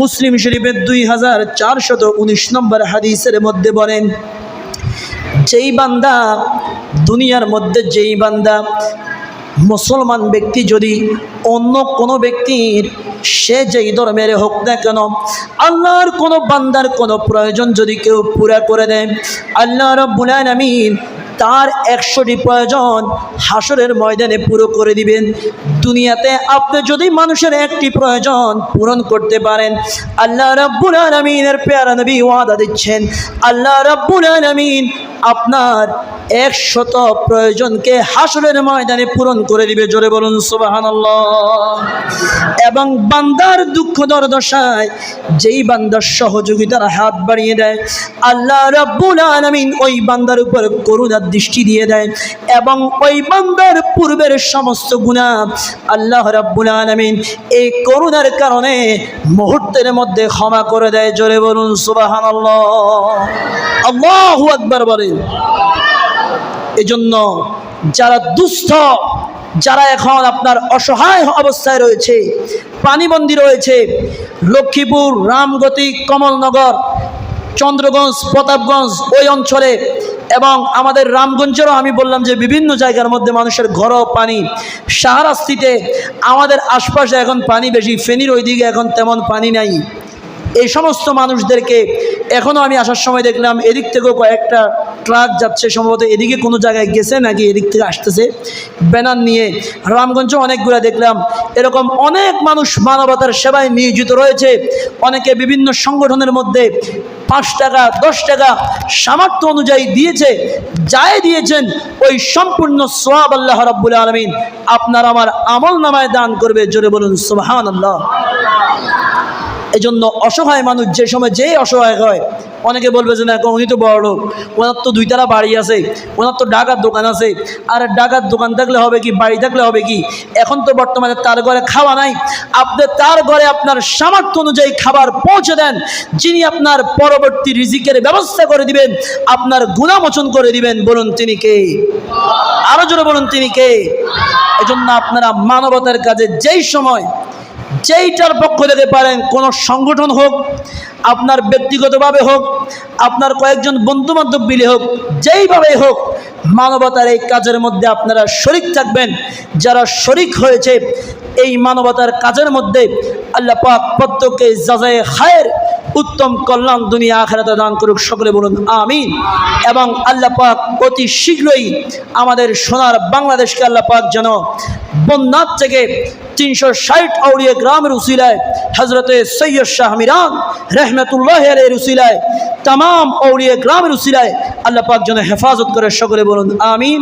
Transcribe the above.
মুসলিম শরীফের দুই হাজার চারশত উনিশ নম্বর হাদিসের মধ্যে বলেন, যেই বান্দা দুনিয়ার মধ্যে যেই বান্দা মুসলমান ব্যক্তি যদি অন্য কোনো ব্যক্তির, সে যেই ধর্মের হোক না কেন, আল্লাহর কোনো বান্দার কোনো প্রয়োজন যদি কেউ পুরা করে দেয়, আল্লাহ রব্বুল আলামিন তার একশোটি প্রয়োজন হাসরের ময়দানে পুরো করে দিবেন। দুনিয়াতে আপনি যদি মানুষের একটি প্রয়োজন পূরণ করতে পারেন, আল্লাহ রব্বুল আলমিনের পেয়ারা নবী ওয়াদা দিচ্ছেন। আল্লাহ রব্বুল আলমিন আপনার একশত প্রয়োজনকে হাসরের ময়দানে পূরণ করে দিবে। জোরে বলুন সুবাহান এবং বান্দার দুঃখ দশায় যেই বান্দার সহযোগিতার হাত বাড়িয়ে দেয়, আল্লাহ রব্বুল আলমিন ওই বান্দার উপর করুণার দৃষ্টি দিয়ে দেয় এবং ওই বান্দার পূর্বের সমস্ত গুণা আল্লাহ রব্বুল আলমিন এই করুণার কারণে মুহূর্তের মধ্যে ক্ষমা করে দেয়। জোরে বলুন সুবাহান আল্লাহ আকবার বলেন। এজন্য যারা দুস্থ, যারা এখন আপনার অসহায় অবস্থায় রয়েছে পানিবন্দী রয়েছে, লক্ষ্মীপুর, রামগতি, কমলনগর, চন্দ্রগঞ্জ, প্রতাপগঞ্জ ওই অঞ্চলে এবং আমাদের রামগঞ্জেরও আমি বললাম যে বিভিন্ন জায়গার মধ্যে মানুষের ঘরও পানি। সাহারাস্তিতে আমাদের আশপাশে এখন পানি বেশি, ফেনীর ওইদিকে এখন তেমন পানি নাই। এই সমস্ত মানুষদেরকে এখনও আমি আসার সময় দেখলাম, এদিক থেকেও কয়েকটা ট্রাক যাচ্ছে সম্ভবত এদিকে কোনো জায়গায় গেছে নাকি এদিক থেকে আসতেছে। ব্যানার নিয়ে রামগঞ্জে অনেকগুলো দেখলাম। এরকম অনেক মানুষ মানবতার সেবায় নিয়োজিত রয়েছে। অনেকে বিভিন্ন সংগঠনের মধ্যে পাঁচ টাকা, দশ টাকা সামর্থ্য অনুযায়ী দিয়েছে, যাই দিয়েছেন, ওই সম্পূর্ণ সোয়াব আল্লাহ রব্বুল আলমিন। আপনার আমার আমল নামায় দান করবে, জোরে বলুন সোহান আল্লাহ এজন্য অসহায় মানুষ যে সময় যেই অসহায় হয়, অনেকে বলবে যে না উনি তো বড় লোক। ওনার তো দুইতলা বাড়ি আছে, ওনার তো ডাকার দোকান আছে। আর ডাকার দোকান থাকলে হবে কি, বাড়ি থাকলে হবে কি? এখন তো বর্তমানে তার ঘরে খাওয়া নাই। আপনি তার ঘরে আপনার সামর্থ্য অনুযায়ী খাবার পৌঁছে দেন। যিনি আপনার পরবর্তী রিজিকের ব্যবস্থা করে দিবেন, আপনার গুণামোচন করে দিবেন। বলুন তিনি কে? আরও জোরে বলুন তিনি কে? এজন্য আপনারা মানবতার কাজে যেই সময়, যেইটার পক্ষ থেকে পারেন কোনো সংগঠন হোক, আপনার ব্যক্তিগতভাবে হোক, আপনার কয়েকজন বন্ধু বান্ধব মিলে হোক, যেইভাবেই হোক, মানবতার এই কাজের মধ্যে আপনারা শরিক থাকবেন। যারা শরিক হয়েছে, এই মানবতার কাজের মধ্যে আল্লাহ পাক প্রত্যেককে যাজায় খায়ের উত্তম কল্যাণ দুনিয়া আখেরাতে দান করুক, সকলে বলুন আমিন। এবং আল্লাহ পাক অতি শীঘ্রই আমাদের সোনার বাংলাদেশকে আল্লাহ পাক যেন বন্যার থেকে তিনশো ষাট আউড়িয়া গ্রামের উসিলায় হজরতে সৈয়দ শাহ মিরান রহমতুল্লাহ আলের উসিলায় তাম আউড়িয়া গ্রামের উসিলায় আল্লাহ পাক যেন হেফাজত করে, সকলে বলুন, আমিন।